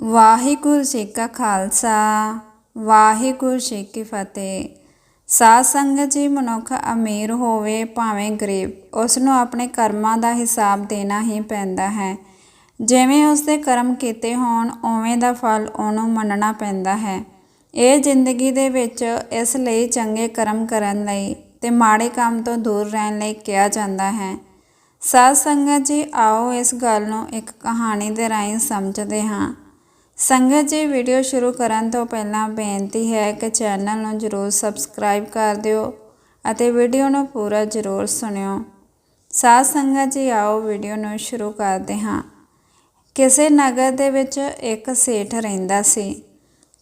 ਵਾਹਿਗੁਰੂ ਜੀ ਕਾ ਖਾਲਸਾ, ਵਾਹਿਗੁਰੂ ਜੀ ਕੀ ਫਤਿਹ। ਸਾਧ ਸੰਗਤ ਜੀ, ਮਨੁੱਖ ਅਮੀਰ ਹੋਵੇ ਭਾਵੇਂ ਗਰੀਬ ਉਸ ਨੂੰ ਆਪਣੇ ਕਰਮਾਂ ਦਾ ਹਿਸਾਬ ਦੇਣਾ ਹੀ ਪੈਂਦਾ ਹੈ। ਜਿਵੇਂ ਉਸ ਦੇ ਕਰਮ ਕੀਤੇ ਹੋਣ, ਉਵੇਂ ਦਾ ਫਲ ਉਹਨੂੰ ਮੰਨਣਾ ਪੈਂਦਾ ਹੈ। ਇਹ ਜ਼ਿੰਦਗੀ ਦੇ ਵਿੱਚ ਇਸ ਲਈ ਚੰਗੇ ਕਰਮ ਕਰਨ ਲਈ ਤੇ ਮਾੜੇ ਕੰਮ ਤੋਂ ਦੂਰ ਰਹਿਣ ਲਈ ਕਿਹਾ ਜਾਂਦਾ ਹੈ। ਸਾਧ ਸੰਗਤ ਜੀ, ਆਓ ਇਸ ਗੱਲ ਨੂੰ ਇੱਕ ਕਹਾਣੀ ਦੇ ਰਾਹੀਂ ਸਮਝਦੇ ਹਾਂ। ਸੰਗਤ ਜੀ ਵੀਡੀਓ ਸ਼ੁਰੂ ਕਰਨ ਤੋਂ ਪਹਿਲਾਂ ਬੇਨਤੀ ਹੈ ਕਿ ਚੈਨਲ ਨੂੰ ਜਰੂਰ ਸਬਸਕ੍ਰਾਈਬ ਕਰ ਦਿਓ ਅਤੇ ਵੀਡੀਓ ਨੂੰ ਪੂਰਾ ਜਰੂਰ ਸੁਣਿਓ। ਸਾਧ ਸੰਗਤ ਜੀ, ਆਓ ਵੀਡੀਓ ਨੂੰ ਸ਼ੁਰੂ ਕਰਦੇ ਹਾਂ। ਕਿਸੇ ਨਗਰ ਦੇ ਵਿੱਚ ਇੱਕ ਸੇਠ ਰਹਿੰਦਾ ਸੀ।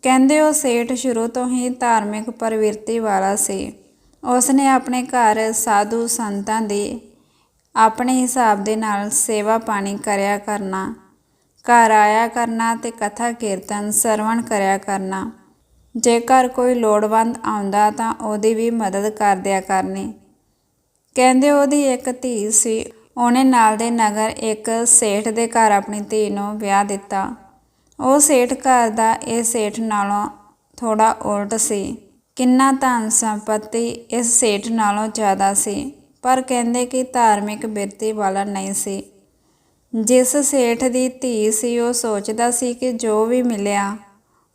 ਕਹਿੰਦੇ ਉਹ ਸੇਠ ਸ਼ੁਰੂ ਤੋਂ ਹੀ ਧਾਰਮਿਕ ਪ੍ਰਵਿਰਤੀ ਵਾਲਾ ਸੀ। ਉਸ ਨੇ ਆਪਣੇ ਘਰ ਸਾਧੂ ਸੰਤਾਂ ਦੀ ਆਪਣੇ ਹਿਸਾਬ ਦੇ ਨਾਲ ਸੇਵਾ ਪਾਣੀ ਕਰਿਆ ਕਰਨਾ ਘਰ ਆਇਆ ਕਰਨਾ ਤੇ ਕਥਾ ਕੀਰਤਨ ਸਰਵਣ ਕਰਿਆ ਕਰਨਾ। ਜੇਕਰ ਕੋਈ ਲੋੜਵੰਦ ਆਉਂਦਾ ਤਾਂ ਉਹਦੀ ਵੀ ਮਦਦ ਕਰ ਦਿਆ ਕਰਨੀ। ਕਹਿੰਦੇ ਉਹਦੀ ਇੱਕ ਧੀ ਸੀ, ਉਹਨੇ ਨਾਲ ਦੇ ਨਗਰ ਇੱਕ ਸੇਠ ਦੇ ਘਰ ਆਪਣੀ ਧੀ ਨੂੰ ਵਿਆਹ ਦਿੱਤਾ। ਉਹ ਸੇਠ ਘਰ ਦਾ, ਇਹ ਸੇਠ ਨਾਲੋਂ ਥੋੜਾ ਉਲਟ ਸੀ। ਕਿੰਨਾ ਧਨ ਸੰਪਤੀ ਇਸ ਸੇਠ ਨਾਲੋਂ ਜ਼ਿਆਦਾ ਸੀ, ਪਰ ਕਹਿੰਦੇ ਕਿ ਧਾਰਮਿਕ ਬਿਰਤੀ ਵਾਲਾ ਨਹੀਂ ਸੀ। ਜਿਸ ਸੇਠ ਦੀ ਧੀ ਸੀ, ਉਹ ਸੋਚਦਾ ਸੀ ਕਿ ਜੋ ਵੀ ਮਿਲਿਆ,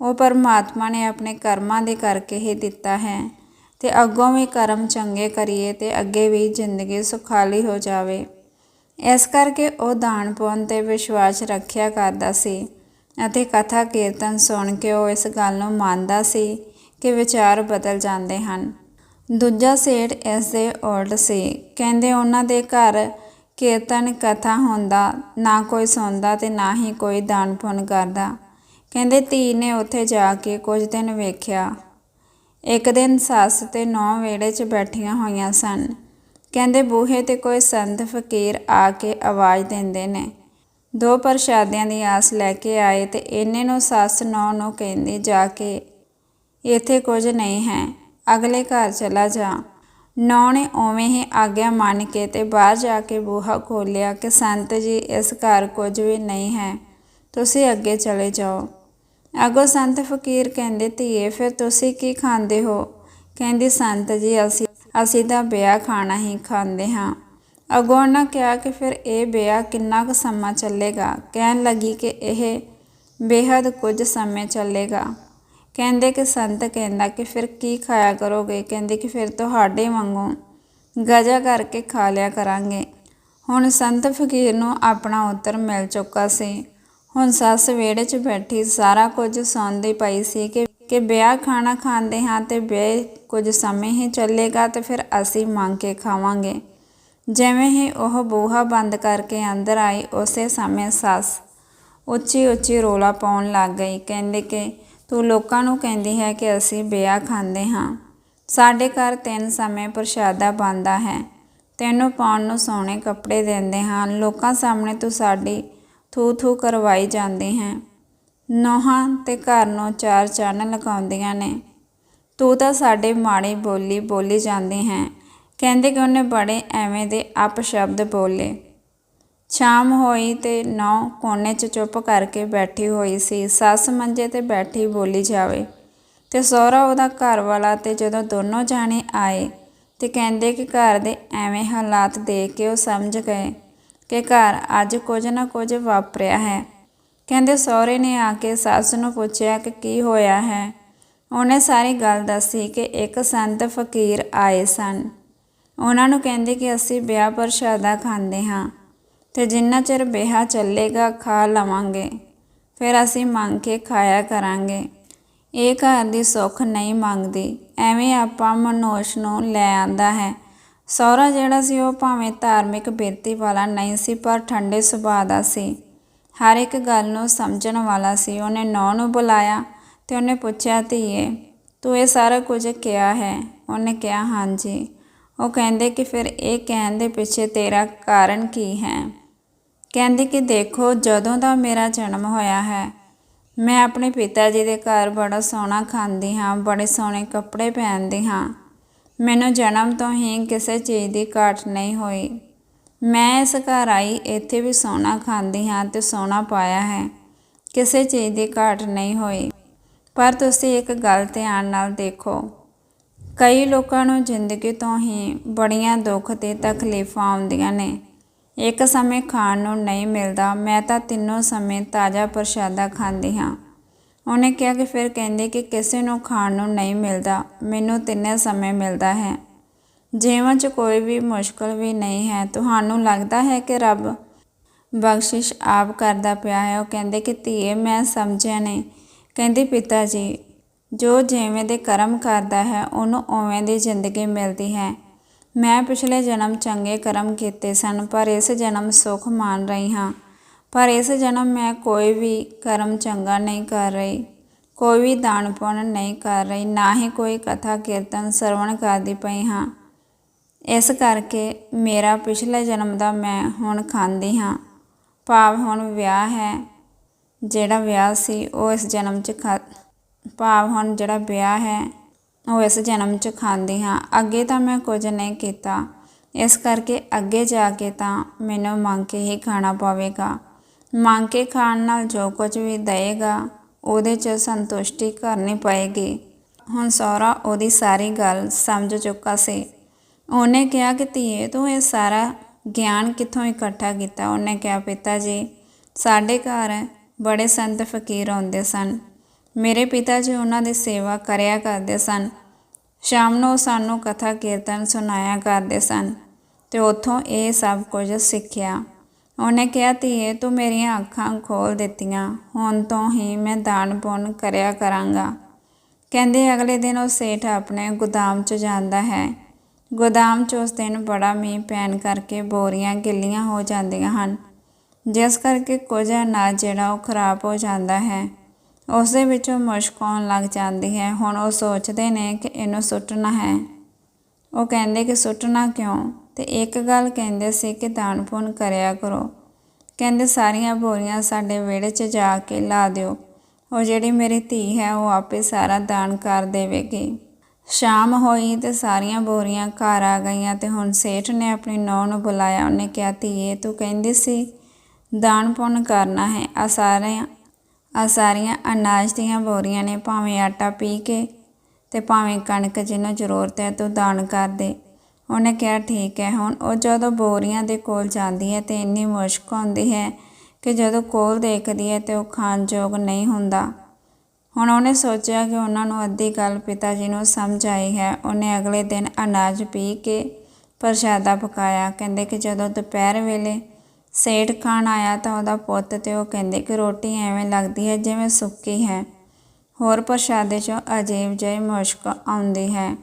ਉਹ ਪਰਮਾਤਮਾ ਨੇ ਆਪਣੇ ਕਰਮਾਂ ਦੇ ਕਰਕੇ ਹੀ ਦਿੱਤਾ ਹੈ ਤੇ ਅੱਗੋਂ ਵੀ ਕਰਮ ਚੰਗੇ ਕਰੀਏ ਤੇ ਅੱਗੇ ਵੀ ਜ਼ਿੰਦਗੀ ਸੁਖਾਲੀ ਹੋ ਜਾਵੇ। ਇਸ ਕਰਕੇ ਉਹ ਦਾਨ ਪੁੰਨ ਤੇ ਵਿਸ਼ਵਾਸ ਰੱਖਿਆ ਕਰਦਾ ਸੀ ਅਤੇ ਕਥਾ ਕੀਰਤਨ ਸੁਣ ਕੇ ਉਹ ਇਸ ਗੱਲ ਨੂੰ ਮੰਨਦਾ ਸੀ ਕਿ ਵਿਚਾਰ ਬਦਲ ਜਾਂਦੇ ਹਨ। ਦੂਜਾ ਸੇਠ ਇਸ ਦੇ ਉਲਟ ਸੀ, ਕਹਿੰਦੇ ਉਹਨਾਂ ਦੇ ਘਰ ਕੀਰਤਨ ਕਥਾ ਹੁੰਦਾ, ਨਾ ਕੋਈ ਸੁਣਦਾ ਤੇ ਨਾ ਹੀ ਕੋਈ ਦਾਨ ਪੁੰਨ ਕਰਦਾ। ਕਹਿੰਦੇ ਧੀ ਨੇ ਉੱਥੇ ਜਾ ਕੇ ਕੁਝ ਦਿਨ ਵੇਖਿਆ। ਇੱਕ ਦਿਨ ਸੱਸ ਤੇ ਨੌ ਵੇੜੇ 'ਚ ਬੈਠੀਆਂ ਹੋਈਆਂ ਸਨ। ਕਹਿੰਦੇ ਬੂਹੇ ਤੇ ਕੋਈ ਸੰਤ, ਫਕੀਰ ਆ ਕੇ ਆਵਾਜ਼ ਦਿੰਦੇ ਨੇ। ਦੋ ਪ੍ਰਸ਼ਾਦਿਆਂ ਦੀ ਆਸ ਲੈ ਕੇ ਆਏ ਤੇ ਇਹਨੇ ਨੂੰ ਸੱਸ ਨੌ ਨੂੰ ਕਹਿੰਦੀ, ਜਾ ਕੇ, ਇੱਥੇ ਕੁਝ ਨਹੀਂ ਹੈ, ਅਗਲੇ ਘਰ ਚਲਾ ਜਾ। ਨੌ ਨੇ ਉਵੇਂ ਹੀ ਆਗਿਆ ਮੰਨ ਕੇ ਤੇ ਬਾਹਰ ਜਾ ਕੇ ਬੂਹਾ ਖੋਲਿਆ ਕਿ, ਸੰਤ ਜੀ, ਇਸ ਘਰ ਕੁਝ ਵੀ ਨਹੀਂ ਹੈ। ਤੁਸੀਂ ਅੱਗੇ ਚਲੇ ਜਾਓ। ਅਗੋ ਸੰਤ ਫਕੀਰ, ਕਹਿੰਦੇ ਧੀਏ, ਫਿਰ ਤੁਸੀਂ ਕੀ ਖਾਂਦੇ ਹੋ? ਕਹਿੰਦੀ, ਸੰਤ ਜੀ, ਅਸੀਂ ਅਸੀਂ ਤਾਂ ਬਿਆ ਖਾਣਾ ਹੀ ਖਾਂਦੇ ਹਾਂ। ਅਗੋ ਉਹਨਾਂ ਕਿਹਾ ਕਿ, ਫਿਰ ਇਹ ਬਿਆ ਕਿੰਨਾ ਕੁ ਸਮਾਂ ਚੱਲੇਗਾ? ਕਹਿਣ ਲੱਗੀ ਕਿ, ਇਹ ਬੇਹੱਦ ਕੁਝ ਸਮੇਂ ਚੱਲੇਗਾ। ਕਹਿੰਦੇ ਕਿ ਸੰਤ ਕਹਿੰਦਾ ਕਿ ਫਿਰ ਕੀ ਖਾਇਆ ਕਰੋਗੇ? ਕਹਿੰਦੇ ਕਿ ਫਿਰ ਤੁਹਾਡੇ ਵਾਂਗੂ ਗਜਾ ਕਰਕੇ ਖਾ ਲਿਆ ਕਰਾਂਗੇ। ਹੁਣ ਸੰਤ ਫਕੀਰ ਨੂੰ ਆਪਣਾ ਉੱਤਰ ਮਿਲ ਚੁੱਕਾ ਸੀ। ਹੁਣ ਸੱਸ ਵਿਹੜੇ 'ਚ ਬੈਠੀ, ਸਾਰਾ ਕੁਝ ਸੁਣਦੀ ਪਈ ਸੀ ਕਿ ਕਿ ਵਿਆਹ ਖਾਣਾ ਖਾਂਦੇ ਹਾਂ ਤੇ ਵਿਆਹ ਕੁਝ ਸਮੇਂ ਹੀ ਚੱਲੇਗਾ ਤੇ ਫਿਰ ਅਸੀਂ ਮੰਗ ਕੇ ਖਾਵਾਂਗੇ। ਜਿਵੇਂ ਹੀ ਉਹ ਬੂਹਾ ਬੰਦ ਕਰਕੇ ਅੰਦਰ ਆਈ, ਉਸੇ ਸਮੇਂ ਸੱਸ ਉੱਚੀ ਉੱਚੀ ਰੋਲਾ ਪਾਉਣ ਲੱਗ ਗਈ। ਕਹਿੰਦੇ ਕਿ ਤੂੰ ਲੋਕਾਂ ਨੂੰ ਕਹਿੰਦੀ ਹੈ ਕਿ ਅਸੀਂ ਵਿਆਹ ਖਾਂਦੇ ਹਾਂ। ਸਾਡੇ ਘਰ ਤਿੰਨ ਸਮੇਂ ਪ੍ਰਸ਼ਾਦਾ ਬਣਦਾ ਹੈ। ਤੈਨੂੰ ਪਾਉਣ ਨੂੰ ਸੋਹਣੇ ਕੱਪੜੇ ਦਿੰਦੇ ਹਾਂ। ਲੋਕਾਂ ਸਾਹਮਣੇ ਤੂੰ ਸਾਡੀ ਥੂ ਥੂ ਕਰਵਾਈ ਜਾਂਦੀ ਹੈ। ਨੋਹਾਂ ਤੇ ਘਰ ਨੂੰ ਚਾਰ ਚੰਨ ਲਗਾਉਂਦੀਆਂ ਨੇ। ਤੂੰ ਤਾਂ ਸਾਡੇ ਮਾੜੀ ਬੋਲੀ ਬੋਲੀ ਜਾਂਦੀ ਹੈ। ਕਹਿੰਦੇ ਕਿ ਉਹਨੇ ਬੜੇ ਐਵੇਂ ਦੇ ਅਪਸ਼ਬਦ ਬੋਲੇ। ਸ਼ਾਮ ਹੋਈ ਤੇ ਨੌ ਕੋਨੇ 'ਚ ਚੁੱਪ ਕਰਕੇ ਬੈਠੀ ਹੋਈ ਸੀ। ਸੱਸ ਮੰਜੇ ਤੇ ਬੈਠੀ ਬੋਲੀ ਜਾਵੇ, ਤੇ ਸਹੁਰਾ ਉਹਦਾ ਘਰ ਵਾਲਾ ਤੇ ਜਦੋਂ ਦੋਨੋਂ ਜਾਣੇ ਆਏ ਤੇ ਕਹਿੰਦੇ ਕਿ ਘਰ ਦੇ ਐਵੇਂ ਹਾਲਾਤ ਦੇਖ ਕੇ ਉਹ ਸਮਝ ਗਏ ਕਿ ਘਰ ਅੱਜ ਕੁਝ ਨਾ ਕੁਝ ਵਾਪਰਿਆ ਹੈ। ਕਹਿੰਦੇ ਸਹੁਰੇ ਨੇ ਆ ਕੇ ਸੱਸ ਨੂੰ ਪੁੱਛਿਆ ਕਿ ਕੀ ਹੋਇਆ ਹੈ। ਉਹਨੇ ਸਾਰੀ ਗੱਲ ਦੱਸੀ ਕਿ ਇੱਕ ਸੰਤ ਫਕੀਰ ਆਏ ਸਨ। ਉਹਨਾਂ ਨੂੰ ਕਹਿੰਦੇ ਕਿ ਅਸੀਂ ਵਿਆਹ ਪ੍ਰਸ਼ਾਦਾ ਖਾਂਦੇ ਹਾਂ। ਤੇ ਜਿੰਨਾ ਚਿਰ ਬੇਹਾ ਚੱਲੇਗਾ ਖਾ ਲਵਾਂਗੇ, ਫਿਰ ਅਸੀਂ ਮੰਗ ਕੇ ਖਾਇਆ ਕਰਾਂਗੇ। ਇਹ ਘਰ ਦੀ ਸੁੱਖ ਨਹੀਂ ਮੰਗਦੀ, ਐਵੇਂ ਆਪਾਂ ਮਨੋਸ਼ ਨੂੰ ਲੈ ਆਂਦਾ ਹੈ। ਸਹੁਰਾ ਜਿਹੜਾ ਸੀ ਉਹ ਭਾਵੇਂ ਧਾਰਮਿਕ ਬਿਰਤੀ ਵਾਲਾ ਨਹੀਂ ਸੀ, ਪਰ ਠੰਡੇ ਸੁਭਾਅ ਦਾ ਸੀ। ਹਰ ਇੱਕ ਗੱਲ ਨੂੰ ਸਮਝਣ ਵਾਲਾ ਸੀ। ਉਹਨੇ ਨੌ ਨੂੰ ਬੁਲਾਇਆ ਤੇ ਉਹਨੇ ਪੁੱਛਿਆ, ਧੀਏ, ਤੂੰ ਇਹ ਸਾਰਾ ਕੁਝ ਕਿਹਾ ਹੈ? ਉਹਨੇ ਕਿਹਾ, ਹਾਂਜੀ। ਉਹ ਕਹਿੰਦੇ ਕਿ ਫਿਰ ਇਹ ਕਹਿਣ ਦੇ ਪਿੱਛੇ ਤੇਰਾ ਕਾਰਨ ਕੀ ਹੈ? ਕਹਿੰਦੀ ਕਿ ਦੇਖੋ, ਜਦੋਂ ਦਾ ਮੇਰਾ ਜਨਮ ਹੋਇਆ ਹੈ, ਮੈਂ ਆਪਣੇ ਪਿਤਾ ਜੀ ਦੇ ਘਰ ਬੜਾ ਸੋਹਣਾ ਖਾਂਦੀ ਹਾਂ, ਬੜੇ ਸੋਹਣੇ ਕੱਪੜੇ ਪਹਿਨਦੀ ਹਾਂ। ਮੈਨੂੰ ਜਨਮ ਤੋਂ ਹੀ ਕਿਸੇ ਚੀਜ਼ ਦੀ ਘਾਟ ਨਹੀਂ ਹੋਈ। ਮੈਂ ਇਸ ਘਰ ਆਈ, ਇੱਥੇ ਵੀ ਸੋਨਾ ਖਾਂਦੀ ਹਾਂ ਤੇ ਸੋਨਾ ਪਾਇਆ ਹੈ। ਕਿਸੇ ਚੀਜ਼ ਦੀ ਘਾਟ ਨਹੀਂ ਹੋਈ। ਪਰ ਤੁਸੀਂ ਇੱਕ ਗੱਲ ਧਿਆਨ ਨਾਲ ਦੇਖੋ, ਕਈ ਲੋਕਾਂ ਨੂੰ ਜ਼ਿੰਦਗੀ ਤੋਂ ਹੀ ਬੜੀਆਂ ਦੁੱਖ ਤੇ ਤਕਲੀਫਾਂ ਆਉਂਦੀਆਂ ਨੇ। ਇੱਕ ਸਮੇਂ ਖਾਣ ਨੂੰ ਨਹੀਂ ਮਿਲਦਾ, ਮੈਂ ਤਾਂ ਤਿੰਨੋਂ ਸਮੇਂ ਤਾਜ਼ਾ ਪ੍ਰਸ਼ਾਦਾ ਖਾਂਦੀ ਹਾਂ। ਉਹਨੇ ਕਿਹਾ ਕਿ ਫਿਰ ਕਹਿੰਦੇ ਕਿ ਕਿਸੇ ਨੂੰ ਖਾਣ ਨੂੰ ਨਹੀਂ ਮਿਲਦਾ, ਮੈਨੂੰ ਤਿੰਨੇ ਸਮੇਂ ਮਿਲਦਾ ਹੈ। ਜੀਵਨ 'ਚ ਕੋਈ ਵੀ ਮੁਸ਼ਕਲ ਵੀ ਨਹੀਂ ਹੈ। ਤੁਹਾਨੂੰ ਲੱਗਦਾ ਹੈ ਕਿ ਰੱਬ ਬਖਸ਼ਿਸ਼ ਆਪ ਕਰਦਾ ਪਿਆ ਹੈ? ਉਹ ਕਹਿੰਦੇ ਕਿ ਧੀਏ, ਮੈਂ ਸਮਝਿਆ ਨਹੀਂ। ਕਹਿੰਦੀ, ਪਿਤਾ ਜੀ, ਜੋ ਜਿਵੇਂ ਦੇ ਕਰਮ ਕਰਦਾ ਹੈ, ਉਹਨੂੰ ਉਵੇਂ ਦੀ ਜ਼ਿੰਦਗੀ ਮਿਲਦੀ ਹੈ। ਮੈਂ ਪਿਛਲੇ ਜਨਮ ਚੰਗੇ ਕਰਮ ਕੀਤੇ ਸਨ, ਪਰ ਇਸ ਜਨਮ ਸੁਖ ਮਾਣ ਰਹੀ ਹਾਂ। ਪਰ ਇਸ ਜਨਮ ਮੈਂ ਕੋਈ ਵੀ ਕਰਮ ਚੰਗਾ ਨਹੀਂ ਕਰ ਰਹੀ, ਕੋਈ ਵੀ ਦਾਨ ਪੁੰਨ ਨਹੀਂ ਕਰ ਰਹੀ, ਨਾ ਹੀ ਕੋਈ ਕਥਾ ਕੀਰਤਨ ਸਰਵਣ ਕਰਦੀ ਪਈ ਹਾਂ। ਇਸ ਕਰਕੇ ਮੇਰਾ ਪਿਛਲੇ ਜਨਮ ਦਾ ਮੈਂ ਹੁਣ ਖਾਂਦੀ ਹਾਂ। ਭਾਵ ਹੁਣ ਵਿਆਹ ਹੈ, ਜਿਹੜਾ ਵਿਆਹ ਸੀ ਉਹ ਇਸ ਜਨਮ 'ਚ ਖਾ, ਭਾਵ ਹੁਣ ਜਿਹੜਾ ਵਿਆਹ ਹੈ ਉਹ ਇਸ ਜਨਮ 'ਚ ਖਾਂਦੀ ਹਾਂ। ਅੱਗੇ ਤਾਂ ਮੈਂ ਕੁਝ ਨਹੀਂ ਕੀਤਾ। ਇਸ ਕਰਕੇ ਅੱਗੇ ਜਾ ਕੇ ਤਾਂ ਮੈਨੂੰ ਮੰਗ ਕੇ ਹੀ ਖਾਣਾ ਪਵੇਗਾ। ਮੰਗ ਕੇ ਖਾਣ ਨਾਲ ਜੋ ਕੁਝ ਵੀ ਦੇਏਗਾ, ਉਹਦੇ 'ਚ ਸੰਤੁਸ਼ਟੀ ਕਰਨੀ ਪਏਗੀ। ਹੁਣ ਸਹੁਰਾ ਉਹਦੀ ਸਾਰੀ ਗੱਲ ਸਮਝ ਚੁੱਕਾ ਸੀ। ਉਹਨੇ ਕਿਹਾ ਕਿ ਧੀਏ, ਤੂੰ ਇਹ ਸਾਰਾ ਗਿਆਨ ਕਿੱਥੋਂ ਇਕੱਠਾ ਕੀਤਾ? ਉਹਨੇ ਕਿਹਾ, ਪਿਤਾ ਜੀ, ਸਾਡੇ ਘਰ ਬੜੇ ਸੰਤ ਫਕੀਰ ਆਉਂਦੇ ਸਨ। ਮੇਰੇ ਪਿਤਾ ਜੀ ਉਹਨਾਂ ਦੀ ਸੇਵਾ ਕਰਿਆ ਕਰਦੇ ਸਨ। ਸ਼ਾਮ ਨੂੰ ਸਾਨੂੰ ਕਥਾ ਕੀਰਤਨ ਸੁਣਾਇਆ ਕਰਦੇ ਸਨ ਤੇ ਉੱਥੋਂ ਇਹ ਸਭ ਕੁਝ ਸਿੱਖਿਆ। ਉਹਨੇ ਕਿਹਾ, ਧੀਏ, ਤੂੰ ਮੇਰੀਆਂ ਅੱਖਾਂ ਖੋਲ ਦਿੱਤੀਆਂ, ਹੁਣ ਤੋਂ ਹੀ ਮੈਂ ਦਾਨ ਪੁੰਨ ਕਰਿਆ ਕਰਾਂਗਾ। ਕਹਿੰਦੇ, ਅਗਲੇ ਦਿਨ ਉਹ ਸੇਠ ਆਪਣੇ ਗੋਦਾਮ 'ਚ ਜਾਂਦਾ ਹੈ। ਗੋਦਾਮ 'ਚ ਉਸ ਦਿਨ ਬੜਾ ਮੀਂਹ ਪੈਣ ਕਰਕੇ ਬੋਰੀਆਂ ਗਿੱਲੀਆਂ ਹੋ ਜਾਂਦੀਆਂ ਹਨ। ਜਿਸ ਕਰਕੇ ਕੁਝ ਅਨਾਜ ਜਿਹੜਾ ਉਹ ਖਰਾਬ ਹੋ ਜਾਂਦਾ ਹੈ। ਉਸ ਦੇ ਵਿੱਚੋਂ ਮੁਸ਼ਕ ਆਉਣ ਲੱਗ ਜਾਂਦੀ ਹੈ। ਹੁਣ ਉਹ ਸੋਚਦੇ ਨੇ ਕਿ ਇਹਨੂੰ ਸੁੱਟਣਾ ਹੈ। ਉਹ ਕਹਿੰਦੇ ਕਿ ਸੁੱਟਣਾ ਕਿਉਂ? ਤੇ ਇੱਕ ਗੱਲ ਕਹਿੰਦੇ ਸੀ ਕਿ ਦਾਨ ਪੁੰਨ ਕਰਿਆ ਕਰੋ। ਕਹਿੰਦੇ, ਸਾਰੀਆਂ ਬੋਰੀਆਂ ਸਾਡੇ ਵਿਹੜੇ 'ਚ ਜਾ ਕੇ ਲਾ ਦਿਓ। ਉਹ ਜਿਹੜੀ ਮੇਰੀ ਧੀ ਹੈ, ਉਹ ਆਪੇ ਸਾਰਾ ਦਾਨ ਕਰ ਦੇਵੇਗੀ। ਸ਼ਾਮ ਹੋਈ ਤੇ ਸਾਰੀਆਂ ਬੋਰੀਆਂ ਘਰ ਆ ਗਈਆਂ ਤੇ ਹੁਣ ਸੇਠ ਨੇ ਆਪਣੀ ਨੌਂ ਨੂੰ ਬੁਲਾਇਆ। ਉਹਨੇ ਕਿਹਾ, ਧੀਏ, ਤੂੰ ਕਹਿੰਦੀ ਸੀ ਦਾਨ ਪੁੰਨ ਕਰਨਾ ਹੈ। ਆ ਸਾਰਿਆਂ ਆ ਸਾਰੀਆਂ ਅਨਾਜ ਦੀਆਂ ਬੋਰੀਆਂ ਨੇ, ਭਾਵੇਂ ਆਟਾ ਪੀ ਕੇ ਤੇ ਭਾਵੇਂ ਕਣਕ ਜਿਹਨੂੰ ਜ਼ਰੂਰਤ ਹੈ ਤੂੰ ਦਾਨ ਕਰ ਦੇ। ਉਹਨੇ ਕਿਹਾ, ਠੀਕ ਹੈ, ਹੁਣ ਉਹ ਜਦੋਂ ਬੋਰੀਆਂ ਦੇ ਕੋਲ ਜਾਂਦੀ ਹੈ ਤੇ ਇੰਨੀ ਮੁਸ਼ਕ ਆਉਂਦੀ ਹੈ ਕਿ ਜਦੋਂ ਕੋਲ ਦੇਖਦੀ ਹੈ ਤੇ ਉਹ ਖਾਣਯੋਗ ਨਹੀਂ ਹੁੰਦਾ। ਹੁਣ ਉਹਨੇ ਸੋਚਿਆ ਕਿ ਉਹਨਾਂ ਨੂੰ ਅੱਧੀ ਗੱਲ ਪਿਤਾ ਜੀ ਨੂੰ ਸਮਝ ਆਈ ਹੈ। ਉਹਨੇ ਅਗਲੇ ਦਿਨ ਅਨਾਜ ਪੀ ਕੇ ਪ੍ਰਸ਼ਾਦਾ ਪਕਾਇਆ। ਕਹਿੰਦੇ ਕਿ ਜਦੋਂ ਦੁਪਹਿਰ ਵੇਲੇ ਸੇਠ ਖਾਣ ਆਇਆ ਤਾਂ ਉਹਦਾ ਪੁੱਤ ਤੇ ਉਹ ਕਹਿੰਦੇ ਕਿ ਰੋਟੀ ਐਵੇਂ ਲੱਗਦੀ ਹੈ ਜਿਵੇਂ ਸੁੱਕੀ ਹੈ। ਹੋਰ ਪ੍ਰਸ਼ਾਦੇ 'ਚੋਂ ਅਜੀਬ ਜਿਹੀ ਮੁਸ਼ਕ ਆਉਂਦੀ ਹੈ।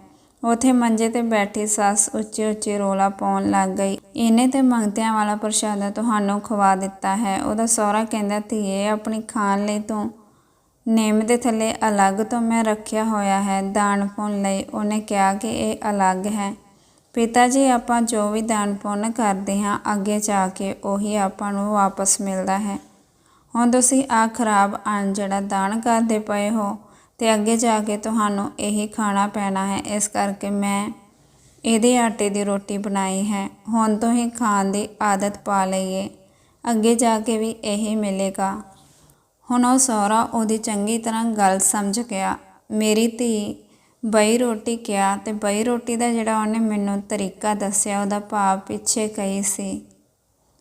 ਉਥੇ ਮੰਜੇ ਤੇ ਬੈਠੀ ਸੱਸ ਉੱਚੀ ਉੱਚੀ ਰੋਲਾ ਪਾਉਣ ਲੱਗ ਗਈ। ਇਹਨੇ ਤੇ ਮੰਗਤਿਆਂ ਵਾਲਾ ਪ੍ਰਸ਼ਾਦਾ ਤੁਹਾਨੂੰ ਖਵਾ ਦਿੱਤਾ ਹੈ। ਉਹਦਾ ਸਹੁਰਾ ਕਹਿੰਦਾ, ਧੀਏ, ਆਪਣੀ ਖਾਣ ਲਈ ਤੂੰ ਨੇਮ ਦੇ ਥੱਲੇ ਅਲੱਗ ਤੋਂ ਮੈਂ ਰੱਖਿਆ ਹੋਇਆ ਹੈ। ਦਾਨ ਪੁੰਨ ਲਈ ਉਹਨੇ ਕਿਹਾ ਕਿ ਇਹ ਅਲੱਗ ਹੈ। ਪਿਤਾ ਜੀ, ਆਪਾਂ ਜੋ ਵੀ ਦਾਨ ਪੁੰਨ ਕਰਦੇ ਹਾਂ, ਅੱਗੇ ਜਾ ਕੇ ਉਹੀ ਆਪਾਂ ਨੂੰ ਵਾਪਸ ਮਿਲਦਾ ਹੈ। ਹੁਣ ਤੁਸੀਂ ਆ ਖਰਾਬ ਅੰਨ ਜਿਹੜਾ ਦਾਨ ਕਰਦੇ ਪਏ ਹੋ ਤੇ ਅੱਗੇ ਜਾ ਕੇ ਤੁਹਾਨੂੰ ਇਹੀ ਖਾਣਾ ਪੈਣਾ ਹੈ। ਇਸ ਕਰਕੇ ਮੈਂ ਇਹਦੇ ਆਟੇ ਦੀ ਰੋਟੀ ਬਣਾਈ ਹੈ। ਹੁਣ ਤੋਂ ਹੀ ਖਾਣ ਦੀ ਆਦਤ ਪਾ ਲਈਏ। ਅੱਗੇ ਜਾ ਕੇ ਵੀ ਇਹੀ ਮਿਲੇਗਾ। ਹੁਣ ਉਹ ਸਹੁਰਾ ਉਹਦੀ ਚੰਗੀ ਤਰ੍ਹਾਂ ਗੱਲ ਸਮਝ ਗਿਆ। ਮੇਰੀ ਧੀ ਬਈ ਰੋਟੀ ਕਿਹਾ ਤੇ ਬਈ ਰੋਟੀ ਦਾ ਜਿਹੜਾ ਉਹਨੇ ਮੈਨੂੰ ਤਰੀਕਾ ਦੱਸਿਆ, ਉਹਦਾ ਭਾਵ ਪਿੱਛੇ ਕਹੀ ਸੀ।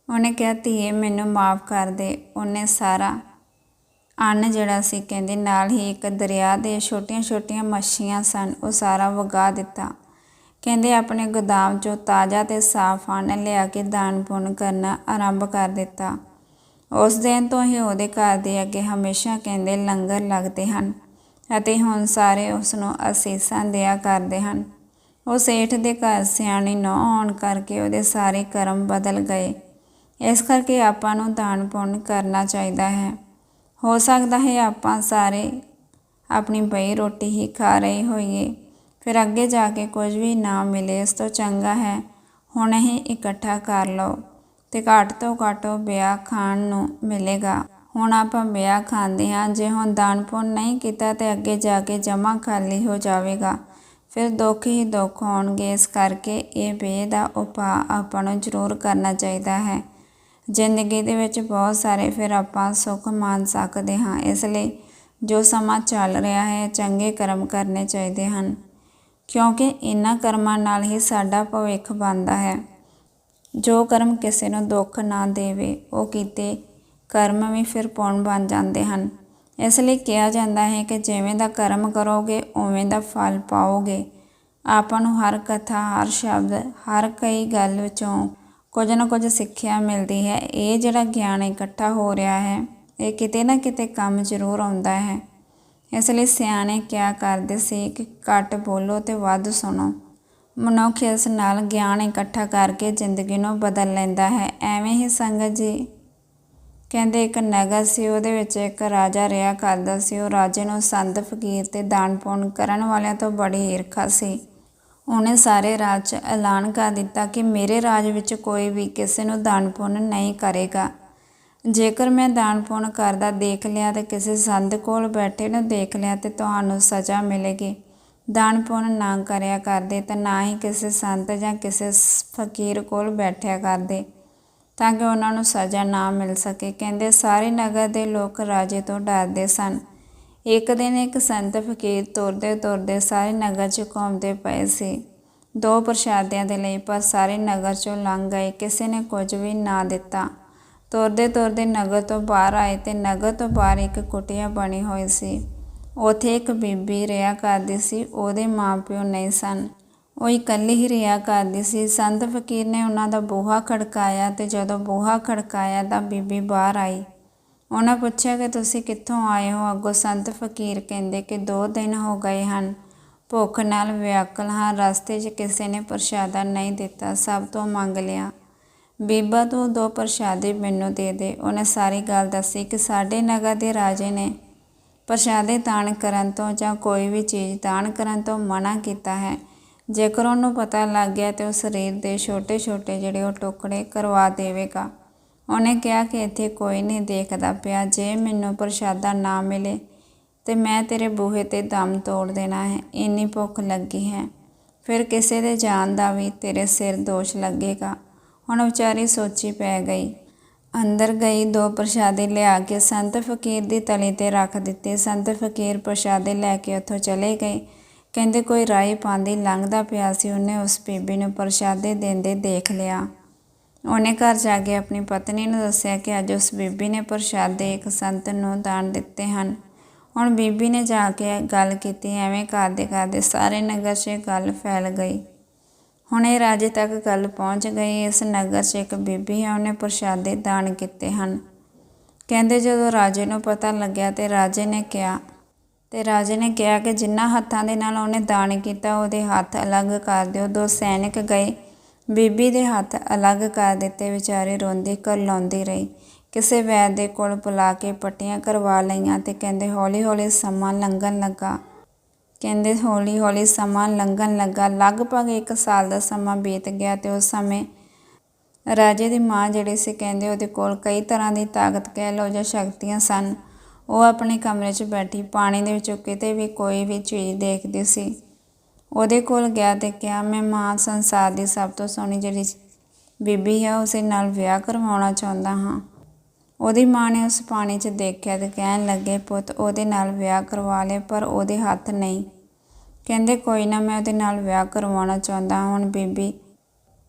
ਉਹਨੇ ਕਿਹਾ, ਧੀਏ, ਮੈਨੂੰ ਮਾਫ ਕਰ ਦੇ। ਉਹਨੇ ਸਾਰਾ ਅੰਨ ਜਿਹੜਾ ਸੀ, ਕਹਿੰਦੇ, ਨਾਲ ਹੀ ਇੱਕ ਦਰਿਆ ਦੇ ਛੋਟੀਆਂ-ਛੋਟੀਆਂ ਮੱਛੀਆਂ ਸਨ, ਉਹ ਸਾਰਾ ਵਗਾ ਦਿੱਤਾ। ਕਹਿੰਦੇ, ਆਪਣੇ ਗੋਦਾਮ 'ਚੋਂ ਤਾਜ਼ਾ ਤੇ ਸਾਫ਼ ਅੰਨ ਲਿਆ ਕੇ ਦਾਨ ਪੁੰਨ ਕਰਨਾ ਆਰੰਭ ਕਰ ਦਿੱਤਾ। ਉਸ ਦਿਨ ਤੋਂ ਹੀ ਉਹਦੇ ਘਰ ਦੇ ਅੱਗੇ ਹਮੇਸ਼ਾ, ਕਹਿੰਦੇ, ਲੰਗਰ ਲੱਗਦੇ ਹਨ। ਅਤੇ ਹੁਣ ਸਾਰੇ ਉਸ ਨੂੰ ਅਸੀਸਾਂ ਦਿਆ ਕਰਦੇ ਹਨ। ਉਹ ਸੇਠ ਦੇ ਘਰ ਸਿਆਣੀ ਨਾ ਆਉਣ ਕਰਕੇ ਉਹਦੇ ਸਾਰੇ ਕਰਮ ਬਦਲ ਗਏ। ਇਸ ਕਰਕੇ ਆਪਾਂ ਨੂੰ ਦਾਨ ਪੁੰਨ ਕਰਨਾ ਚਾਹੀਦਾ ਹੈ। ਹੋ ਸਕਦਾ ਹੈ ਆਪਾਂ ਸਾਰੇ ਆਪਣੀ ਬਈ ਰੋਟੀ ਹੀ ਖਾ ਰਹੇ ਹੋਈਏ। ਫਿਰ ਅੱਗੇ ਜਾ ਕੇ ਕੁਝ ਵੀ ਨਾ ਮਿਲੇ, ਇਸ ਤੋਂ ਚੰਗਾ ਹੈ ਹੁਣ ਹੀ ਇਕੱਠਾ ਕਰ ਲਓ ਤੇ ਘੱਟ ਤੋਂ ਘੱਟ ਉਹ ਵਿਆਹ ਖਾਣ ਨੂੰ ਮਿਲੇਗਾ। ਹੁਣ ਆਪਾਂ ਵਿਆਹ ਖਾਂਦੇ ਹਾਂ, ਜੇ ਹੁਣ ਦਾਨ ਪੁੰਨ ਨਹੀਂ ਕੀਤਾ ਤੇ ਅੱਗੇ ਜਾ ਕੇ ਜਮਾ ਖਾਲੀ ਹੋ ਜਾਵੇਗਾ। ਫਿਰ ਦੁੱਖ ਹੀ ਦੁੱਖ ਹੋਣਗੇ। ਇਸ ਕਰਕੇ ਇਹ ਬੇ ਦਾ ਉਪਾਅ ਆਪਾਂ ਨੂੰ ਜ਼ਰੂਰ ਕਰਨਾ ਚਾਹੀਦਾ ਹੈ। ਜ਼ਿੰਦਗੀ ਦੇ ਵਿੱਚ ਬਹੁਤ ਸਾਰੇ ਫਿਰ ਆਪਾਂ ਸੁੱਖ ਮਾਣ ਸਕਦੇ ਹਾਂ। ਇਸ ਲਈ ਜੋ ਸਮਾਂ ਚੱਲ ਰਿਹਾ ਹੈ, ਚੰਗੇ ਕਰਮ ਕਰਨੇ ਚਾਹੀਦੇ ਹਨ। ਕਿਉਂਕਿ ਇਹਨਾਂ ਕਰਮਾਂ ਨਾਲ ਹੀ ਸਾਡਾ ਭਵਿੱਖ ਬਣਦਾ ਹੈ। ਜੋ ਕਰਮ ਕਿਸੇ ਨੂੰ ਦੁੱਖ ਨਾ ਦੇਵੇ, ਉਹ ਕੀਤੇ ਕਰਮ ਵੀ ਫਿਰ ਪੁੰਨ ਬਣ ਜਾਂਦੇ ਹਨ। ਇਸ ਲਈ ਕਿਹਾ ਜਾਂਦਾ ਹੈ ਕਿ ਜਿਵੇਂ ਦਾ ਕਰਮ ਕਰੋਗੇ, ਉਵੇਂ ਦਾ ਫਲ ਪਾਓਗੇ। ਆਪਾਂ ਨੂੰ ਹਰ ਕਥਾ, ਹਰ ਸ਼ਬਦ, ਹਰ ਕਈ ਗੱਲ ਵਿੱਚੋਂ ਕੁਝ ਨਾ ਕੁਝ ਸਿੱਖਿਆ ਮਿਲਦੀ ਹੈ। ਇਹ ਜਿਹੜਾ ਗਿਆਨ ਇਕੱਠਾ ਹੋ ਰਿਹਾ ਹੈ, ਇਹ ਕਿਤੇ ਨਾ ਕਿਤੇ ਕੰਮ ਜ਼ਰੂਰ ਆਉਂਦਾ ਹੈ। ਇਸ ਲਈ ਸਿਆਣੇ ਕਿਆ ਕਰਦੇ ਸੀ ਕਿ ਘੱਟ ਬੋਲੋ ਤੇ ਵੱਧ ਸੁਣੋ। ਮਨੁੱਖ ਇਸ ਨਾਲ ਗਿਆਨ ਇਕੱਠਾ ਕਰਕੇ ਜ਼ਿੰਦਗੀ ਨੂੰ ਬਦਲ ਲੈਂਦਾ ਹੈ। ਐਵੇਂ ਹੀ ਸੰਗਤ ਜੀ ਕਹਿੰਦੇ ਇੱਕ ਨਗਰ ਸੀ, ਉਹਦੇ ਵਿੱਚ ਇੱਕ ਰਾਜਾ ਰਿਹਾ ਕਰਦਾ ਸੀ। ਉਹ ਰਾਜੇ ਨੂੰ ਸੰਤ, ਫਕੀਰ ਤੇ ਦਾਨ ਪੁੰਨ ਕਰਨ ਵਾਲਿਆਂ ਤੋਂ ਬੜੀ ਈਰਖਾ ਸੀ। ਉਹਨੇ ਸਾਰੇ ਰਾਜ 'ਚ ਐਲਾਨ ਕਰ ਦਿੱਤਾ ਕਿ ਮੇਰੇ ਰਾਜ ਵਿੱਚ ਕੋਈ ਵੀ ਕਿਸੇ ਨੂੰ ਦਾਨ ਪੁੰਨ ਨਹੀਂ ਕਰੇਗਾ। ਜੇਕਰ ਮੈਂ ਦਾਨ ਪੁੰਨ ਕਰਦਾ, ਦੇਖ ਲਿਆ ਤੇ ਕਿਸੇ ਸੰਤ ਕੋਲ ਬੈਠੇ ਨੂੰ ਦੇਖ ਲਿਆ ਤੇ ਤੁਹਾਨੂੰ ਸਜ਼ਾ ਮਿਲੇਗੀ। ਦਾਨ ਪੁੰਨ ਨਾ ਕਰਿਆ ਕਰਦੇ ਤਾਂ ਨਾ ਹੀ ਕਿਸੇ ਸੰਤ ਜਾਂ ਕਿਸੇ ਫਕੀਰ ਕੋਲ ਬੈਠਿਆ ਕਰਦੇ। ਤਾਂ ਕਿ ਉਹਨਾਂ ਨੂੰ ਸਜ਼ਾ ਨਾ ਮਿਲ ਸਕੇ। ਕਹਿੰਦੇ, ਸਾਰੇ ਨਗਰ ਦੇ ਲੋਕ ਰਾਜੇ ਤੋਂ ਡਰਦੇ ਸਨ। ਇੱਕ ਦਿਨ ਇੱਕ ਸੰਤ ਫਕੀਰ ਤੁਰਦੇ ਤੁਰਦੇ ਸਾਰੇ ਨਗਰ 'ਚ ਘੁੰਮਦੇ ਪਏ ਸੀ। ਦੋ ਪ੍ਰਸ਼ਾਦਿਆਂ ਦੇ ਲਈ ਪਰ ਸਾਰੇ ਨਗਰ 'ਚੋਂ ਲੰਘ ਗਏ। ਕਿਸੇ ਨੇ ਕੁਝ ਵੀ ਨਾ ਦਿੱਤਾ। ਤੁਰਦੇ ਤੁਰਦੇ ਨਗਰ ਤੋਂ ਬਾਹਰ ਆਏ ਤੇ ਨਗਰ ਤੋਂ ਬਾਹਰ ਇੱਕ ਕੁਟੀਆ ਬਣੀ ਹੋਈ ਸੀ। ਉਥੇ ਇੱਕ ਬੀਬੀ ਰਿਹਾ ਕਰਦੀ ਸੀ। ਉਹਦੇ ਮਾਪਿਓ ਨਹੀਂ ਸਨ। ਉਹ ਇਕੱਲੀ ਹੀ ਰਿਹਾ ਕਰਦੀ ਸੀ। ਸੰਤ ਫਕੀਰ ਨੇ ਉਹਨਾਂ ਦਾ ਬੂਹਾ ਖੜਕਾਇਆ ਤੇ ਜਦੋਂ ਬੂਹਾ ਖੜਕਾਇਆ ਤਾਂ ਬੀਬੀ ਬਾਹਰ ਆਈ। ਉਹਨਾਂ ਪੁੱਛਿਆ ਕਿ ਤੁਸੀਂ ਕਿੱਥੋਂ ਆਏ ਹੋ? ਅੱਗੋਂ ਸੰਤ ਫਕੀਰ ਕਹਿੰਦੇ ਕਿ ਦੋ ਦਿਨ ਹੋ ਗਏ ਹਨ। ਭੁੱਖ ਨਾਲ ਵਿਆਕਲ ਹਾਂ। ਰਸਤੇ 'ਚ ਕਿਸੇ ਨੇ ਪ੍ਰਸ਼ਾਦਾ ਨਹੀਂ ਦਿੱਤਾ। ਸਭ ਤੋਂ ਮੰਗ ਲਿਆ, ਬੀਬਾ ਤੂੰ ਦੋ ਪ੍ਰਸ਼ਾਦੇ ਮੈਨੂੰ ਦੇ ਦੇ। ਉਹਨੇ ਸਾਰੀ ਗੱਲ ਦੱਸੀ ਕਿ ਸਾਡੇ ਨਗਰ ਦੇ ਰਾਜੇ ਨੇ ਪ੍ਰਸ਼ਾਦੇ ਦਾਨ ਕਰਨ ਤੋਂ ਜਾਂ ਕੋਈ ਵੀ ਚੀਜ਼ ਦਾਨ ਕਰਨ ਤੋਂ ਮਨਾ ਕੀਤਾ ਹੈ। ਜੇਕਰ ਉਹਨੂੰ ਪਤਾ ਲੱਗ ਗਿਆ ਤੇ ਉਹ ਸਰੀਰ ਦੇ ਛੋਟੇ-ਛੋਟੇ ਜਿਹੜੇ ਉਹ ਟੁਕੜੇ ਕਰਵਾ ਦੇਵੇਗਾ। ਉਹਨੇ ਕਿਹਾ ਕਿ ਇੱਥੇ ਕੋਈ ਨਹੀਂ ਦੇਖਦਾ ਪਿਆ, ਜੇ ਮੈਨੂੰ ਪ੍ਰਸ਼ਾਦਾ ਨਾ ਮਿਲੇ ਤੇ ਮੈਂ ਤੇਰੇ ਬੂਹੇ ਤੇ ਦਮ ਤੋੜ ਦੇਣਾ ਹੈ, ਇੰਨੀ ਭੁੱਖ ਲੱਗੀ ਹੈ। ਫਿਰ ਕਿਸੇ ਦੇ ਜਾਣ ਦਾ ਵੀ ਤੇਰੇ ਸਿਰ ਦੋਸ਼ ਲੱਗੇਗਾ। ਹੁਣ ਵਿਚਾਰੀ ਸੋਚੀ ਪੈ ਗਈ। ਅੰਦਰ ਗਈ, ਦੋ ਪ੍ਰਸ਼ਾਦੇ ਲਿਆ ਕੇ ਸੰਤ ਫਕੀਰ ਦੀ ਤਲੀ ਤੇ ਰੱਖ ਦਿੱਤੇ। ਸੰਤ ਫਕੀਰ ਪ੍ਰਸ਼ਾਦੇ ਲੈ ਕੇ ਉੱਥੋਂ ਚਲੇ ਗਏ। ਕਹਿੰਦੇ ਕੋਈ ਰਾਈ ਪਾਉਂਦੀ, ਲੰਘਦਾ ਪਿਆ ਸੀ, ਉਹਨੇ ਉਸ ਬੀਬੀ ਨੂੰ ਪ੍ਰਸ਼ਾਦੇ ਦਿੰਦੇ ਦੇਖ ਲਿਆ। ਉਹਨੇ ਘਰ ਜਾ ਕੇ ਆਪਣੀ ਪਤਨੀ ਨੂੰ ਦੱਸਿਆ ਕਿ ਅੱਜ ਉਸ ਬੀਬੀ ਨੇ ਪ੍ਰਸ਼ਾਦੇ ਇੱਕ ਸੰਤ ਨੂੰ ਦਾਨ ਦਿੱਤੇ ਹਨ। ਹੁਣ ਬੀਬੀ ਨੇ ਜਾ ਕੇ ਗੱਲ ਕੀਤੀ, ਐਵੇਂ ਕਰਦੇ ਕਰਦੇ ਸਾਰੇ ਨਗਰ 'ਚ ਇਹ ਗੱਲ ਫੈਲ ਗਈ। ਹੁਣ ਇਹ ਰਾਜੇ ਤੱਕ ਗੱਲ ਪਹੁੰਚ ਗਈ, ਇਸ ਨਗਰ 'ਚ ਇੱਕ ਬੀਬੀ ਹੈ, ਉਹਨੇ ਪ੍ਰਸ਼ਾਦੇ ਦਾਨ ਕੀਤੇ ਹਨ। ਕਹਿੰਦੇ ਜਦੋਂ ਰਾਜੇ ਨੂੰ ਪਤਾ ਲੱਗਿਆ ਤੇ ਰਾਜੇ ਨੇ ਕਿਹਾ ਤੇ ਰਾਜੇ ਨੇ ਕਿਹਾ ਕਿ ਜਿੰਨਾ ਹੱਥਾਂ ਦੇ ਨਾਲ ਉਹਨੇ ਦਾਨ ਕੀਤਾ, ਉਹਦੇ ਹੱਥ ਅਲੱਗ ਕਰ ਦਿਓ। ਦੋ ਸੈਨਿਕ ਗਏ। ਬੀਬੀ ਦੇ ਹੱਥ ਅਲੱਗ ਕਰ ਦਿੱਤੇ। ਵਿਚਾਰੇ ਰੋਂਦੀ ਕਰਲਾਉਂਦੀ ਰਹੀ। ਕਿਸੇ ਵੈਦ ਦੇ ਕੋਲ ਬੁਲਾ ਕੇ ਪੱਟੀਆਂ ਕਰਵਾ ਲਈਆਂ ਤੇ ਕਹਿੰਦੇ, ਹੌਲੀ ਹੌਲੀ ਸਮਾਂ ਲੰਘਣ ਲੱਗਾ। ਕਹਿੰਦੇ, ਹੌਲੀ ਹੌਲੀ ਸਮਾਂ ਲੰਘਣ ਲੱਗਾ। ਲਗਭਗ 1 ਸਾਲ ਦਾ ਸਮਾਂ ਬੀਤ ਗਿਆ ਤੇ ਉਸ ਸਮੇਂ ਰਾਜੇ ਦੀ ਮਾਂ ਜਿਹੜੀ ਸੀ, ਕਹਿੰਦੇ ਉਹਦੇ ਕੋਲ ਕਈ ਤਰ੍ਹਾਂ ਦੀ ਤਾਕਤ, ਕਹਿ ਲਓ ਜਾਂ ਸ਼ਕਤੀਆਂ ਸਨ। ਉਹ ਆਪਣੇ ਕਮਰੇ 'ਚ ਬੈਠੀ ਪਾਣੀ ਦੇ ਵਿੱਚੋਂ ਕਿਤੇ ਵੀ ਕੋਈ ਵੀ ਚੀਜ਼ ਦੇਖਦੀ ਸੀ। ਉਹਦੇ ਕੋਲ ਗਿਆ ਤੇ ਕਿਹਾ, ਮੈਂ ਮਾਂ ਸੰਸਾਰ ਦੀ ਸਭ ਤੋਂ ਸੋਹਣੀ ਜਿਹੜੀ ਬੀਬੀ ਹੈ, ਉਸੇ ਨਾਲ ਵਿਆਹ ਕਰਵਾਉਣਾ ਚਾਹੁੰਦਾ ਹਾਂ। ਉਹਦੀ ਮਾਂ ਨੇ ਉਸ ਪਾਣੀ 'ਚ ਦੇਖਿਆ ਤੇ ਕਹਿਣ ਲੱਗੇ, ਪੁੱਤ, ਉਹਦੇ ਨਾਲ ਵਿਆਹ ਕਰਵਾ ਲੈ, ਪਰ ਉਹਦੇ ਹੱਥ ਨਹੀਂ। ਕਹਿੰਦੇ, ਕੋਈ ਨਾ, ਮੈਂ ਉਹਦੇ ਨਾਲ ਵਿਆਹ ਕਰਵਾਉਣਾ ਚਾਹੁੰਦਾ ਹਾਂ। ਹੁਣ ਬੀਬੀ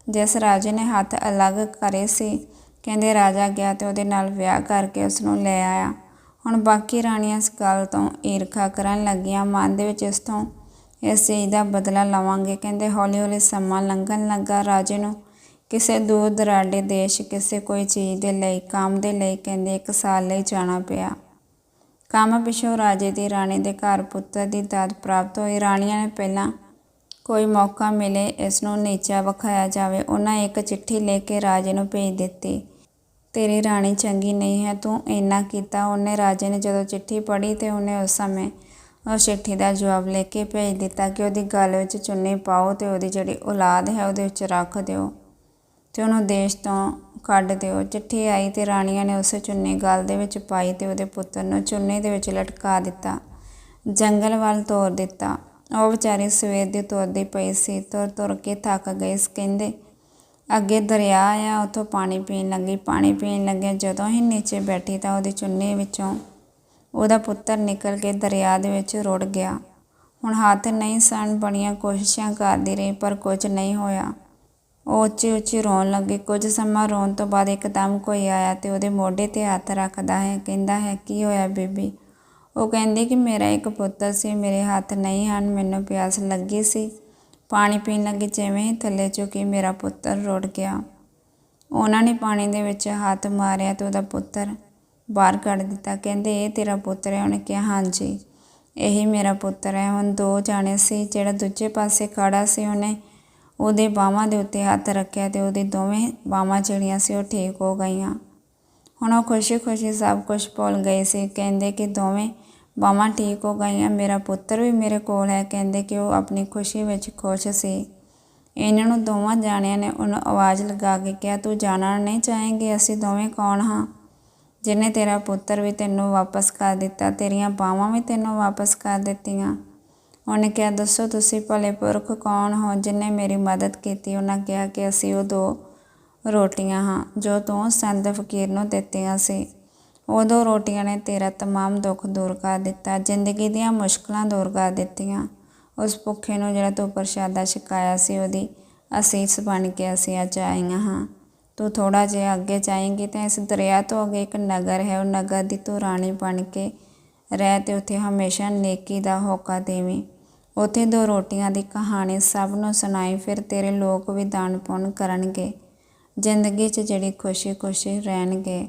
ਜਿਸ ਰਾਜੇ ਨੇ ਹੱਥ ਅਲੱਗ ਕਰੇ ਸੀ, ਕਹਿੰਦੇ, ਰਾਜਾ ਗਿਆ ਤੇ ਉਹਦੇ ਨਾਲ ਵਿਆਹ ਕਰਕੇ ਉਸ ਨੂੰ ਲੈ ਆਇਆ। ਹੁਣ ਬਾਕੀ ਰਾਣੀਆਂ ਇਸ ਗੱਲ ਤੋਂ ਈਰਖਾ ਕਰਨ ਲੱਗੀਆਂ, ਮਨ ਦੇ ਵਿੱਚ ਇਸ ਤੋਂ ਇਸ ਚੀਜ਼ ਦਾ ਬਦਲਾ ਲਵਾਂਗੇ। ਕਹਿੰਦੇ, ਹੌਲੀ ਹੌਲੀ ਸਮਾਂ ਲੰਘਣ ਲੱਗਾ। ਰਾਜੇ ਨੂੰ ਕਿਸੇ ਦੂਰ ਦਰਾਡੇ ਦੇਸ਼, ਕਿਸੇ ਕੋਈ ਚੀਜ਼ ਦੇ ਲਈ, ਕੰਮ ਦੇ ਲਈ ਕਹਿੰਦੇ ਇੱਕ ਸਾਲ ਲਈ ਜਾਣਾ ਪਿਆ। ਕੰਮ ਪਿਛੋਂ ਰਾਜੇ ਦੀ ਰਾਣੀ ਦੇ ਘਰ ਪੁੱਤਰ ਦੀ ਦਾਤ ਪ੍ਰਾਪਤ ਹੋਈ। ਰਾਣੀਆਂ ਨੇ ਪਹਿਲਾਂ ਕੋਈ ਮੌਕਾ ਮਿਲੇ, ਇਸ ਨੂੰ ਨੀਚਾ ਵਿਖਾਇਆ ਜਾਵੇ। ਉਹਨਾਂ ਇੱਕ ਚਿੱਠੀ ਲੈ ਕੇ ਰਾਜੇ ਨੂੰ ਭੇਜ ਦਿੱਤੀ। ਤੇਰੀ ਰਾਣੀ ਚੰਗੀ ਨਹੀਂ ਹੈ, ਤੂੰ ਇੰਨਾ ਕੀਤਾ। ਉਹਨੇ ਰਾਜੇ ਨੇ ਜਦੋਂ ਚਿੱਠੀ ਪੜ੍ਹੀ ਤੇ ਉਹਨੇ ਉਸ ਸਮੇਂ ਉਸ ਚਿੱਠੀ ਦਾ ਜਵਾਬ ਲੈ ਕੇ ਭੇਜ ਦਿੱਤਾ ਕਿ ਉਹਦੀ ਗਲ ਵਿੱਚ ਚੁੰਨੀ ਪਾਓ ਤੇ ਉਹਦੀ ਜਿਹੜੀ ਔਲਾਦ ਹੈ ਉਹਦੇ ਵਿੱਚ ਰੱਖ ਦਿਓ ਤੇ ਉਹਨੂੰ ਦੇਸ਼ ਤੋਂ ਕੱਢ ਦਿਓ। ਚਿੱਠੀ ਆਈ ਤੇ ਰਾਣੀਆਂ ਨੇ ਉਸ ਚੁੰਨੀ ਗਲ ਦੇ ਵਿੱਚ ਪਾਈ ਤੇ ਉਹਦੇ ਪੁੱਤਰ ਨੂੰ ਚੁੰਨੀ ਦੇ ਵਿੱਚ ਲਟਕਾ ਦਿੱਤਾ। ਜੰਗਲ ਵੱਲ ਤੋਰ ਦਿੱਤਾ। ਉਹ ਵਿਚਾਰੀ ਸਵੇਰ ਦੀ ਤੁਰਦੀ ਪਈ ਸੀ। ਤੁਰ ਤੁਰ ਕੇ ਥੱਕ ਗਈ ਸੀ। ਕਹਿੰਦੇ ਅੱਗੇ ਦਰਿਆ ਆ, ਉੱਥੋਂ ਪਾਣੀ ਪੀਣ ਲੱਗੀ। ਪਾਣੀ ਪੀਣ ਲੱਗੇ, ਜਦੋਂ ਹੀ ਨੀਚੇ ਬੈਠੀ ਤਾਂ ਉਹਦੀ ਚੁੰਨੀ ਵਿੱਚੋਂ ਉਹਦਾ ਪੁੱਤਰ ਨਿਕਲ ਕੇ ਦਰਿਆ ਦੇ ਵਿੱਚ ਰੁੜ ਗਿਆ। ਹੁਣ ਹੱਥ ਨਹੀਂ ਸਣ, ਬਣੀਆਂ ਕੋਸ਼ਿਸ਼ਾਂ ਕਰਦੀ ਰਹੀ, ਪਰ ਕੁਝ ਨਹੀਂ ਹੋਇਆ। ਉਹ ਉੱਚੀ ਉੱਚੀ ਰੋਣ ਲੱਗੀ। ਕੁਝ ਸਮਾਂ ਰੋਣ ਤੋਂ ਬਾਅਦ ਇੱਕਦਮ ਕੋਈ ਆਇਆ ਤੇ ਉਹਦੇ ਮੋਢੇ ਤੇ ਹੱਥ ਰੱਖਦਾ ਹੈ, ਕਹਿੰਦਾ ਹੈ, ਕੀ ਹੋਇਆ ਬੀਬੀ? ਉਹ ਕਹਿੰਦੀ ਕਿ, ਮੇਰਾ ਇੱਕ ਪੁੱਤਰ ਸੀ, ਮੇਰੇ ਹੱਥ ਨਹੀਂ ਹਨ, ਮੈਨੂੰ ਪਿਆਸ ਲੱਗੀ ਸੀ। ਪਾਣੀ ਪੀਣ ਲੱਗੇ ਜਿਵੇਂ ਹੀ ਥੱਲੇ ਝੁਕੀ ਮੇਰਾ ਪੁੱਤਰ ਰੁੜ ਗਿਆ। ਉਹਨਾਂ ਨੇ ਪਾਣੀ ਦੇ ਵਿੱਚ ਹੱਥ ਮਾਰਿਆ ਤੇ ਉਹਦਾ ਪੁੱਤਰ ਬਾਹਰ ਕੱਢ ਦਿੱਤਾ। ਕਹਿੰਦੇ, ਇਹ ਤੇਰਾ ਪੁੱਤਰ ਹੈ। ਉਹਨੇ ਕਿਹਾ, ਹਾਂਜੀ, ਇਹੀ ਮੇਰਾ ਪੁੱਤਰ ਹੈ। ਹੁਣ ਦੋ ਜਾਣੇ ਸੀ, ਜਿਹੜਾ ਦੂਜੇ ਪਾਸੇ ਖੜਾ ਸੀ, ਉਹਨੇ ਉਹਦੇ ਬਾਹਾਂ ਦੇ ਉੱਤੇ ਹੱਥ ਰੱਖਿਆ ਤੇ ਉਹਦੇ ਦੋਵੇਂ ਬਾਹਾਂ ਜਿਹੜੀਆਂ ਸੀ ਉਹ ਠੀਕ ਹੋ ਗਈਆਂ। ਹੁਣ ਉਹ ਖੁਸ਼ੀ-ਖੁਸ਼ੀ ਸਭ ਕੁਝ ਭੁੱਲ ਗਏ ਸੀ। ਕਹਿੰਦੇ ਕਿ ਦੋਵੇਂ ਬਾਹਾਂ ਠੀਕ ਹੋ ਗਈਆਂ, ਮੇਰਾ ਪੁੱਤਰ ਵੀ ਮੇਰੇ ਕੋਲ ਹੈ, ਕਹਿੰਦੇ ਕਿ ਉਹ ਆਪਣੀ ਖੁਸ਼ੀ ਵਿੱਚ ਖੁਸ਼ ਸੀ। ਇਹਨਾਂ ਨੂੰ ਦੋਵਾਂ ਜਾਣਿਆਂ ਨੇ ਉਹਨੂੰ ਆਵਾਜ਼ ਲਗਾ ਕੇ ਕਿਹਾ, ਤੂੰ ਜਾਣਾ ਨਹੀਂ ਚਾਹੇਂਗੇ ਅਸੀਂ ਦੋਵੇਂ ਕੌਣ ਹਾਂ? ਜਿਹਨੇ ਤੇਰਾ ਪੁੱਤਰ ਵੀ ਤੈਨੂੰ ਵਾਪਸ ਕਰ ਦਿੱਤਾ, ਤੇਰੀਆਂ ਬਾਹਾਂ ਵੀ ਤੈਨੂੰ ਵਾਪਸ ਕਰ ਦਿੱਤੀਆਂ। ਉਹਨੇ ਕਿਹਾ, ਦੱਸੋ ਤੁਸੀਂ ਭਲੇ ਪੁਰਖ ਕੌਣ ਹੋ ਜਿਨੇ ਮੇਰੀ ਮਦਦ ਕੀਤੀ? ਉਹਨਾਂ ਕਿਹਾ ਕਿ ਅਸੀਂ ਉਹ ਦੋ ਰੋਟੀਆਂ ਹਾਂ ਜੋ ਤੂੰ ਸੰਤ ਫਕੀਰ ਨੂੰ ਦਿੱਤੀਆਂ ਸੀ। ਉਦੋਂ ਰੋਟੀਆਂ ਨੇ ਤੇਰਾ ਤਮਾਮ ਦੁੱਖ ਦੂਰ ਕਰ ਦਿੱਤਾ, ਜ਼ਿੰਦਗੀ ਦੀਆਂ ਮੁਸ਼ਕਲਾਂ ਦੂਰ ਕਰ ਦਿੱਤੀਆਂ। ਉਸ ਭੁੱਖੇ ਨੂੰ ਜਿਹੜਾ ਤੂੰ ਪ੍ਰਸ਼ਾਦਾ ਛਕਾਇਆ ਸੀ, ਉਹਦੀ ਅਸੀਸ ਬਣ ਕੇ ਅਸੀਂ ਅੱਜ ਆਈਆਂ ਹਾਂ। ਤੂੰ ਥੋੜਾ ਜਿਹਾ ਅੱਗੇ ਜਾਏਂਗੀ ਤਾਂ ਇਸ ਦਰਿਆ ਤੋਂ ਅੱਗੇ ਇੱਕ ਨਗਰ ਹੈ, ਉਹ ਨਗਰ ਦੀ ਤੂੰ ਰਾਣੀ ਬਣ ਕੇ ਰਹਿ ਤੇ ਉੱਥੇ ਹਮੇਸ਼ਾ ਨੇਕੀ ਦਾ ਹੋਕਾ ਦੇਵੀਂ। ਉੱਥੇ ਦੋ ਰੋਟੀਆਂ ਦੀ ਕਹਾਣੀ ਸਭ ਨੂੰ ਸੁਣਾਈ, ਫਿਰ ਤੇਰੇ ਲੋਕ ਵੀ ਦਾਨ ਪੁੰਨ ਕਰਨਗੇ। ਜ਼ਿੰਦਗੀ 'ਚ ਜਿਹੜੀ ਖੁਸ਼ੀ-ਖੁਸ਼ੀ ਰਹਿਣਗੇ